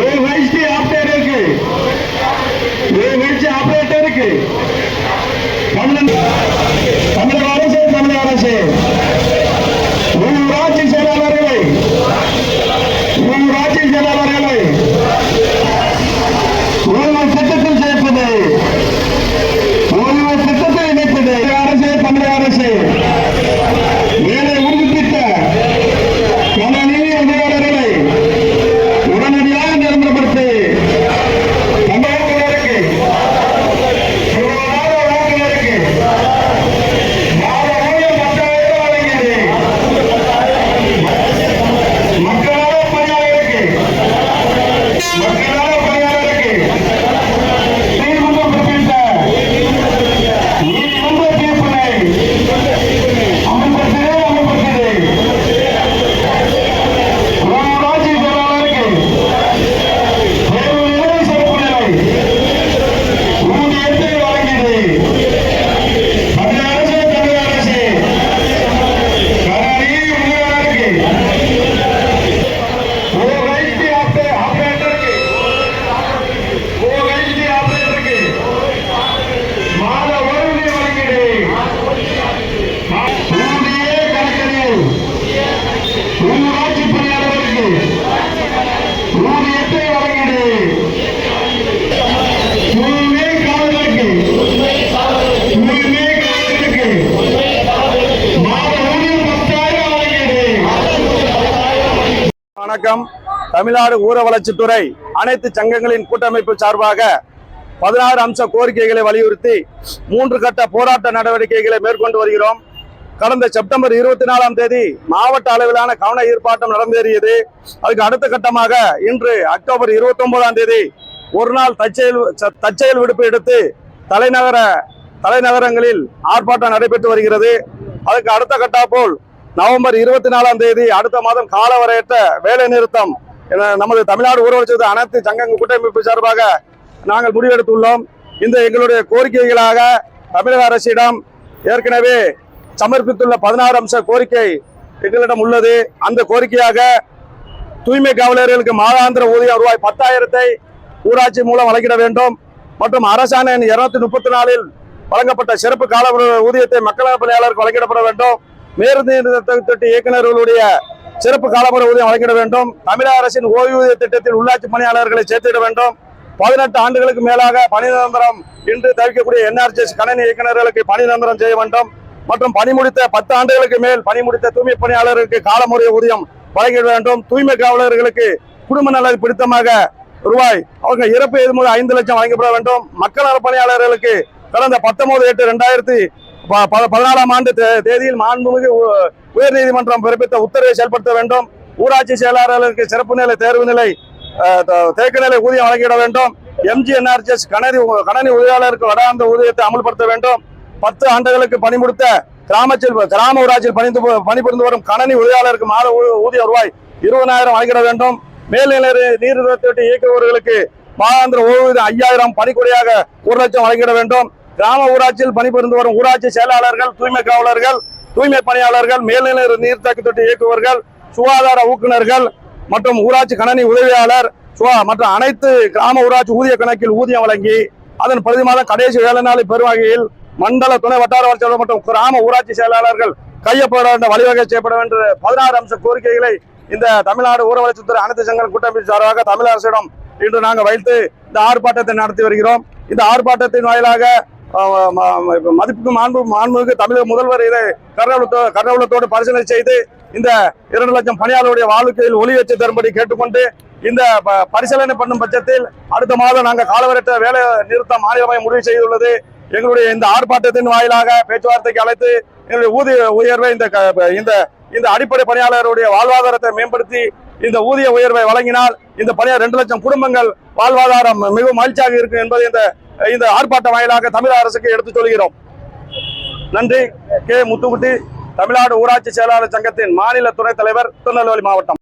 AHD ஆப்ரேட்டருக்கு AHD ஆப்ரேட்டருக்கு தமிழக தமிழக அரசு தமிழக அரசு ஊராட்சி செயலாளர்களை ஊராட்சி செயலாளர்களை ஓய்வு திட்டத்தில் சேர்ப்பது ஓய்வு வணக்கம். தமிழ்நாடு ஊர வளர்ச்சித்துறை அனைத்து சங்கங்களின் கூட்டமைப்பு சார்பாக பதினாறு அம்ச கோரிக்கைகளை வலியுறுத்தி மூன்று கட்ட போராட்ட நடவடிக்கைகளை மேற்கொண்டு வருகிறோம். கடந்த செப்டம்பர் இருபத்தி நாலாம் தேதி மாவட்ட அளவிலான கவன ஈர்ப்பாட்டம் நடந்தேறியது. அதுக்கு அடுத்த கட்டமாக இன்று அக்டோபர் இருபத்தி ஒன்பதாம் தேதி ஒரு நாள் தற்செயல் ச- தற்செயல் விடுப்பு எடுத்து தலைநகர தலைநகரங்களில் ஆர்ப்பாட்டம் நடைபெற்று வருகிறது. அதுக்கு அடுத்த கட்டா போல் நவம்பர் இருபத்தி நாலாம் தேதி அடுத்த மாதம் காலவரையற்ற வேலை நிறுத்தம் என நமது தமிழ்நாடு ஊரகச்சது அனைத்து சங்கங்கள் கூட்டமைப்பு சார்பாக நாங்கள் முடிவெடுத்துள்ளோம். இந்த எங்களுடைய கோரிக்கைகளாக தமிழக அரசிடம் ஏற்கனவே சமர்ப்பித்துள்ள பதினாறு அம்ச கோரிக்கை எங்களிடம் உள்ளது. அந்த கோரிக்கையாக தூய்மை காவலர்களுக்கு மாதாந்திர ஊதியம் ரூபாய் பத்தாயிரத்தை ஊராட்சி மூலம் வழங்கிட வேண்டும். மற்றும் அரசாணை இருநூத்தி முப்பத்தி நாலில் வழங்கப்பட்ட சிறப்பு கால ஊதியத்தை மக்களவை பணியாளருக்கு வழங்கிடப்பட வேண்டும். மேற்கு இயக்குநர்களுடைய சிறப்பு காலமுறை ஊதியம் வழங்கிட வேண்டும். தமிழக அரசின் ஓய்வூதிய திட்டத்தில் உள்ளாட்சி பணியாளர்களை சேர்த்திட வேண்டும். பதினெட்டு ஆண்டுகளுக்கு மேலாக பணி நிரந்தரம் இன்று தவிர்க்கக்கூடிய என்ஆர்ஜிஎஸ் கணினி இயக்குநர்களுக்கு பணி நிரந்தரம் செய்ய வேண்டும். மற்றும் பணி முடித்த பத்து ஆண்டுகளுக்கு மேல் பணி முடித்த தூய்மை பணியாளர்களுக்கு காலமுறை ஊதியம் வழங்கிட வேண்டும். தூய்மை காவலர்களுக்கு குடும்ப நலன் பிடித்தமாக ரூபாய் அவங்க இறப்பு எதுமுறை ஐந்து லட்சம் வழங்கப்பட வேண்டும். மக்கள் நல பணியாளர்களுக்கு கடந்த பத்தொன்பது எட்டு ரெண்டாயிரத்தி பதினாலாம் ஆண்டு தே- தேதியில் மாண்புமிகு உ- உயர்நீதிமன்றம் பிறப்பித்த உத்தரவை செயல்படுத்த வேண்டும். ஊராட்சி செயலாளர்களுக்கு சிறப்பு நிலை தேர்வு நிலை தேக்க நிலை ஊதியம் வழங்கிட வேண்டும். எம்ஜிஎன்ஆர்ஜிஎஸ் கணனி கணனி உதவியாளருக்கு வடாந்த ஊதியத்தை அமல்படுத்த வேண்டும். பத்து ஆண்டுகளுக்கு பணி முடித்த கிராமத்தில் கிராம ஊராட்சியில் பணிந்து பணிபுரிந்து வரும் கணனி உதவியாளருக்கு மாத ஊதிய ரூபாய் இருபதாயிரம் வழங்கிட வேண்டும். மேல்நிலை நீர் நிறுவனத்தை இயக்குபவர்களுக்கு மாதாந்திர ஓய்வூதியம் ஐயாயிரம் பணிக்குறையாக ஒரு லட்சம் வழங்கிட வேண்டும். கிராம ஊராட்சியில் பணிபுரிந்து வரும் ஊராட்சி செயலாளர்கள் தூய்மை காவலர்கள் தூய்மை பணியாளர்கள் மேல்நிலை நீர்த்தேக்க தொட்டி இயக்குவர்கள் சுகாதார ஊக்குநர்கள் மற்றும் ஊராட்சி கணனி உதவியாளர் சுகா- மற்ற அனைத்து கிராம ஊராட்சி ஊதிய கணக்கில் ஊதியம் வழங்கி அதன் பிரதி மாதம் கடைசி வேலை நாளை பெறும் வகையில் மண்டல துணை வட்டார வளர்ச்சி மற்றும் கிராம ஊராட்சி செயலாளர்கள் கையப்பட வேண்டும் வழிவகை செய்யப்பட வேண்டிய பதினாறு அம்ச கோரிக்கைகளை இந்த தமிழ்நாடு ஊர வளர்ச்சித்துறை அனைத்து சங்கங்கள் கூட்டமைப்பு சார்பாக தமிழ் அரசிடம் இன்று நாங்கள் வைத்து இந்த ஆர்ப்பாட்டத்தை நடத்தி வருகிறோம். இந்த ஆர்ப்பாட்டத்தின் வாயிலாக மதிப்புக்கும் மாண்பு மாண்புமிகு தமிழக முதல்வர் இதை கருணாவுலத்தோ கருணாவுலத்தோடு பரிசீலனை செய்து இந்த இரண்டு லட்சம் பணியாளருடைய வாழ்க்கையில் ஒளி வச்சு தரும்படி கேட்டுக்கொண்டு இந்த ப- பரிசீலனை பண்ணும் பட்சத்தில் அடுத்த மாதம் நாங்கள் காலவரட்ட வேலை நிறுத்தம் மாநிலமாக முடிவு செய்துள்ளது. எங்களுடைய இந்த ஆர்ப்பாட்டத்தின் வாயிலாக பேச்சுவார்த்தைக்கு அழைத்து எங்களுடைய ஊதிய உயர்வை இந்த க- இந்த இந்த அடிப்படை பணியாளருடைய வாழ்வாதாரத்தை மேம்படுத்தி இந்த ஊதிய உயர்வை வழங்கினால் இந்த பணியாளர் ரெண்டு லட்சம் குடும்பங்கள் வாழ்வாதாரம் மிகவும் மகிழ்ச்சியாக இருக்கும் என்பதை இந்த இந்த ஆர்ப்பாட்ட வாயிலாக தமிழக அரசுக்கு எடுத்துச் சொல்கிறோம். நன்றி. கே. முத்துக்குட்டி தமிழ்நாடு ஊராட்சி செயலாளர் சங்கத்தின் மாநில துணைத் தலைவர் திருநெல்வேலி மாவட்டம்.